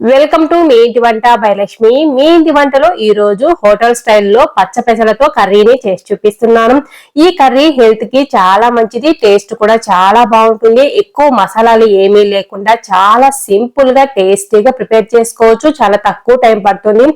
Welcome to me ఇంటి వంట భయలక్ష్మి మీ ఇంటి వంటలో ఈ రోజు హోటల్ స్టైల్లో పచ్చ పెసలతో కర్రీని చేసి చూపిస్తున్నాను. ఈ కర్రీ హెల్త్కి చాలా మంచిది టేస్ట్ కూడా చాలా బాగుంటుంది. ఎక్కువ మసాలాలు ఏమీ లేకుండా చాలా సింపుల్గా టేస్టీగా ప్రిపేర్ చేసుకోవచ్చు. చాలా తక్కువ టైం పడుతుంది.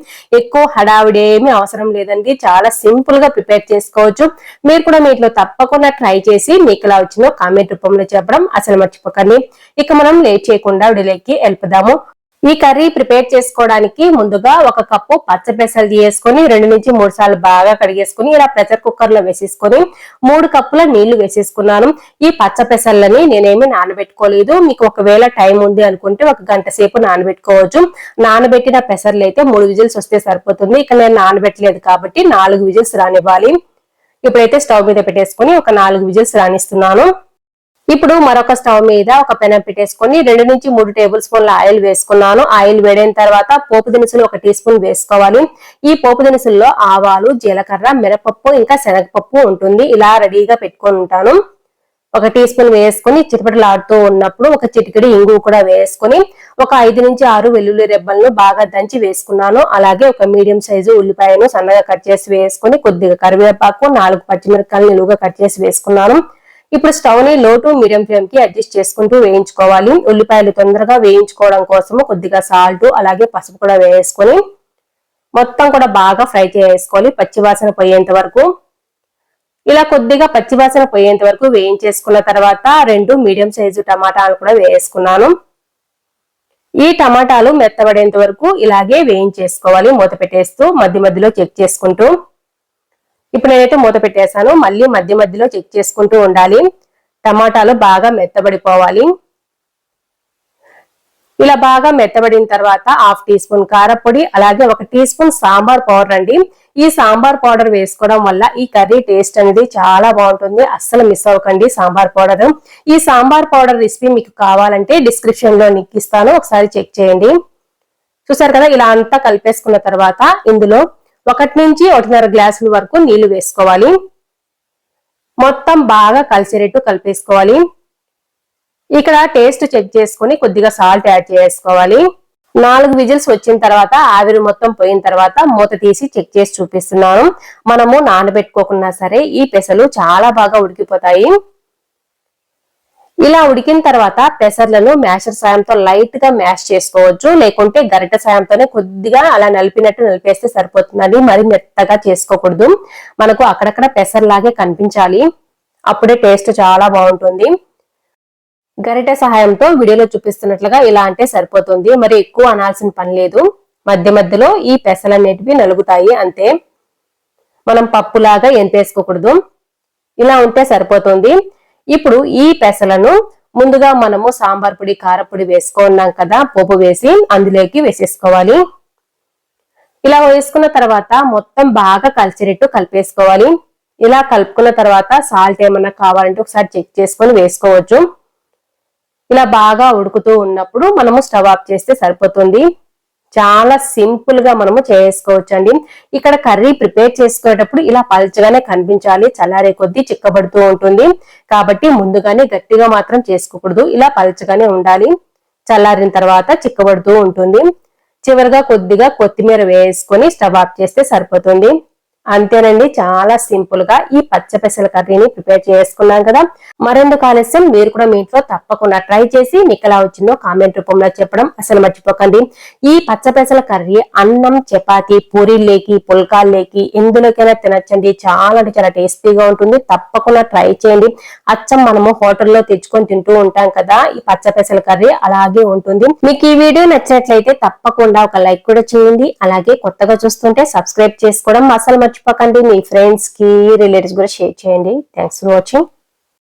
ఎక్కువ హడావిడి ఏమీ అవసరం లేదండి. చాలా సింపుల్గా ప్రిపేర్ చేసుకోవచ్చు. మీరు కూడా మీ ఇంట్లో తప్పకుండా ట్రై చేసి మీకు ఇలా వచ్చిన కామెంట్ రూపంలో చెప్పడం అసలు మర్చిపోకండి. ఇక మనం లేట్ చేయకుండా విడిలోకి వెళ్ళిపోదాము. ఈ కర్రీ ప్రిపేర్ చేసుకోవడానికి ముందుగా ఒక కప్పు పచ్చపెసలు తీసుకొని రెండు నుంచి మూడు సార్లు బాగా కడిగేసుకుని ఇలా ప్రెషర్ కుక్కర్లో వేసేసుకొని మూడు కప్పుల నీళ్ళు వేసేసుకున్నాను. ఈ పచ్చపెసలని నేనేమి నానబెట్టుకోలేదు. మీకు ఒకవేళ టైం ఉంది అనుకుంటే ఒక గంట సేపు నానబెట్టుకోవచ్చు. నానబెట్టిన పెసర్లు అయితే మూడు విజిల్స్ వస్తే సరిపోతుంది. ఇక నేను నానబెట్టలేదు కాబట్టి నాలుగు విజిల్స్ రానివ్వాలి. ఇప్పుడైతే స్టవ్ మీద పెట్టేసుకొని ఒక నాలుగు విజిల్స్ రాణిస్తున్నాను ఇప్పుడు మరొక స్టవ్ మీద ఒక పెనం పెట్టేసుకొని రెండు నుంచి మూడు టేబుల్ స్పూన్ల ఆయిల్ వేసుకున్నాను. ఆయిల్ వేడైన తర్వాత పోపు దినుసులు ఒక టీ స్పూన్ వేసుకోవాలి. ఈ పోపు దినుసుల్లో ఆవాలు జీలకర్ర మిరపప్పు ఇంకా శనగపప్పు ఉంటుంది. ఇలా రెడీగా పెట్టుకొని ఉంటాను ఒక టీ స్పూన్ వేసుకుని చిటపటలాడుతూ ఉన్నప్పుడు ఒక చిటికడి ఇంగు కూడా వేసుకుని ఒక ఐదు నుంచి ఆరు వెల్లుల్లి రెబ్బలను బాగా దంచి వేసుకున్నాను. అలాగే ఒక మీడియం సైజు ఉల్లిపాయను సన్నగా కట్ చేసి వేసుకుని కొద్దిగా కరివేపాకు నాలుగు పచ్చిమిరపకాయలు నిలువుగా కట్ చేసి వేసుకున్నాను. ఇప్పుడు స్టవ్ని లో టు మీడియం ఫ్లేమ్కి అడ్జస్ట్ చేసుకుంటూ వేయించుకోవాలి. ఉల్లిపాయలు తొందరగా వేయించుకోవడం కోసము కొద్దిగా సాల్ట్ అలాగే పసుపు కూడా వేసుకొని మొత్తం కూడా బాగా ఫ్రై చేసుకోవాలి పచ్చివాసన పోయేంత వరకు. ఇలా కొద్దిగా పచ్చివాసన పోయేంత వరకు వేయించేసుకున్న తర్వాత రెండు మీడియం సైజు టమాటాలు కూడా వేసుకున్నాను. ఈ టమాటాలు మెత్తబడేంత వరకు ఇలాగే వేయించేసుకోవాలి. మూత పెట్టేస్తూ మధ్య మధ్యలో చెక్ చేసుకుంటూ ఇప్పుడు నేనైతే మూత పెట్టేశాను. మళ్ళీ మధ్య మధ్యలో చెక్ చేసుకుంటూ ఉండాలి. టమాటాలు బాగా మెత్తబడిపోవాలి. ఇలా బాగా మెత్తబడిన తర్వాత హాఫ్ టీ స్పూన్ కారపొడి అలాగే ఒక టీ స్పూన్ సాంబార్ పౌడర్ అండి. ఈ సాంబార్ పౌడర్ వేసుకోవడం వల్ల ఈ కర్రీ టేస్ట్ అనేది చాలా బాగుంటుంది. అస్సలు మిస్ అవ్వకండి సాంబార్ పౌడర్. ఈ సాంబార్ పౌడర్ రెసిపీ మీకు కావాలంటే డిస్క్రిప్షన్లో నిక్కిస్తాను ఒకసారి చెక్ చేయండి. చూసారు కదా ఇలా అంతా కలిపేసుకున్న తర్వాత ఇందులో ఒకటి నుంచి ఒకటిన్నర గ్లాసుల వరకు నీళ్ళు వేసుకోవాలి. మొత్తం బాగా కలిసేటట్టు కలిపేసుకోవాలి. ఇక్కడ టేస్ట్ చెక్ చేసుకుని కొద్దిగా సాల్ట్ యాడ్ చేసుకోవాలి. నాలుగు విజిల్స్ వచ్చిన తర్వాత ఆవిరి మొత్తం పోయిన తర్వాత మూత తీసి చెక్ చేసి చూపిస్తున్నాను. మనము నానబెట్టుకోకున్నా సరే ఈ పెసలు చాలా బాగా ఉడికిపోతాయి. ఇలా ఉడికిన తర్వాత పెసర్లను మ్యాషర్ సాయంతో లైట్గా మ్యాష్ చేసుకోవచ్చు. లేకుంటే గరిట సాయంతోనే కొద్దిగా అలా నలిపినట్టు నలిపేస్తే సరిపోతుందండి. మరి మెత్తగా చేసుకోకూడదు. మనకు అక్కడక్కడ పెసర్లాగే కనిపించాలి. అప్పుడే టేస్ట్ చాలా బాగుంటుంది. గరిట సహాయంతో వీడియోలో చూపిస్తున్నట్లుగా ఇలా అంటే సరిపోతుంది. మరి ఎక్కువ అనాల్సిన పని లేదు. మధ్య మధ్యలో ఈ పెసలన్నిటివి నలుగుతాయి అంతే. మనం పప్పులాగా ఎంపేసుకోకూడదు. ఇలా ఉంటే సరిపోతుంది. ఇప్పుడు ఈ పెసలను ముందుగా మనము సాంబార్ పొడి కారపొడి వేసుకున్నాం కదా పోపు వేసి అందులోకి వేసేసుకోవాలి. ఇలా వేసుకున్న తర్వాత మొత్తం బాగా కలిసినట్టు కలిపేసుకోవాలి. ఇలా కలుపుకున్న తర్వాత సాల్ట్ ఏమన్నా కావాలంటే ఒకసారి చెక్ చేసుకొని వేసుకోవచ్చు. ఇలా బాగా ఉడుకుతూ ఉన్నప్పుడు మనము స్టవ్ ఆఫ్ చేస్తే సరిపోతుంది. చాలా సింపుల్గా మనము చేసుకోవచ్చు అండి ఇక్కడ కర్రీ ప్రిపేర్ చేసుకునేటప్పుడు ఇలా పల్చగానే కనిపించాలి చల్లారే కొద్దీ చిక్కబడుతూ ఉంటుంది. కాబట్టి ముందుగానే గట్టిగా మాత్రం చేసుకోకూడదు ఇలా పల్చగానే ఉండాలి. చల్లారిన తర్వాత చిక్కబడుతూ ఉంటుంది. చివరిగా కొద్దిగా కొత్తిమీర వేసుకొని స్టవ్ ఆఫ్ చేస్తే సరిపోతుంది. అంతేనండి చాలా సింపుల్గా ఈ పచ్చ పెసల కర్రీని ప్రిపేర్ చేసుకున్నాం కదా. మరెందుకు ఆలస్యం? మీరు కూడా మీ ఇంట్లో తప్పకుండా ట్రై చేసి మీకు ఎలా వచ్చిందో కామెంట్ రూపంలో చెప్పడం అసలు మర్చిపోకండి. ఈ పచ్చ పెసల కర్రీ అన్నం చపాతి పూరీలేకి పుల్కాల్లేకి ఎందులోకైనా తినచ్చండి. చాలా అంటే చాలా టేస్టీగా ఉంటుంది. తప్పకుండా ట్రై చేయండి. అచ్చం మనము హోటల్లో తెచ్చుకొని తింటూ ఉంటాం కదా ఈ పచ్చ పెసల కర్రీ అలాగే ఉంటుంది. మీకు ఈ వీడియో నచ్చినట్లయితే తప్పకుండా ఒక లైక్ కూడా చేయండి. అలాగే కొత్తగా చూస్తుంటే సబ్స్క్రైబ్ చేసుకోవడం అసలు మర్చిపోకండి మీ ఫ్రెండ్స్కి రిలేటివ్స్ కూడా షేర్ చేయండి. Thanks for watching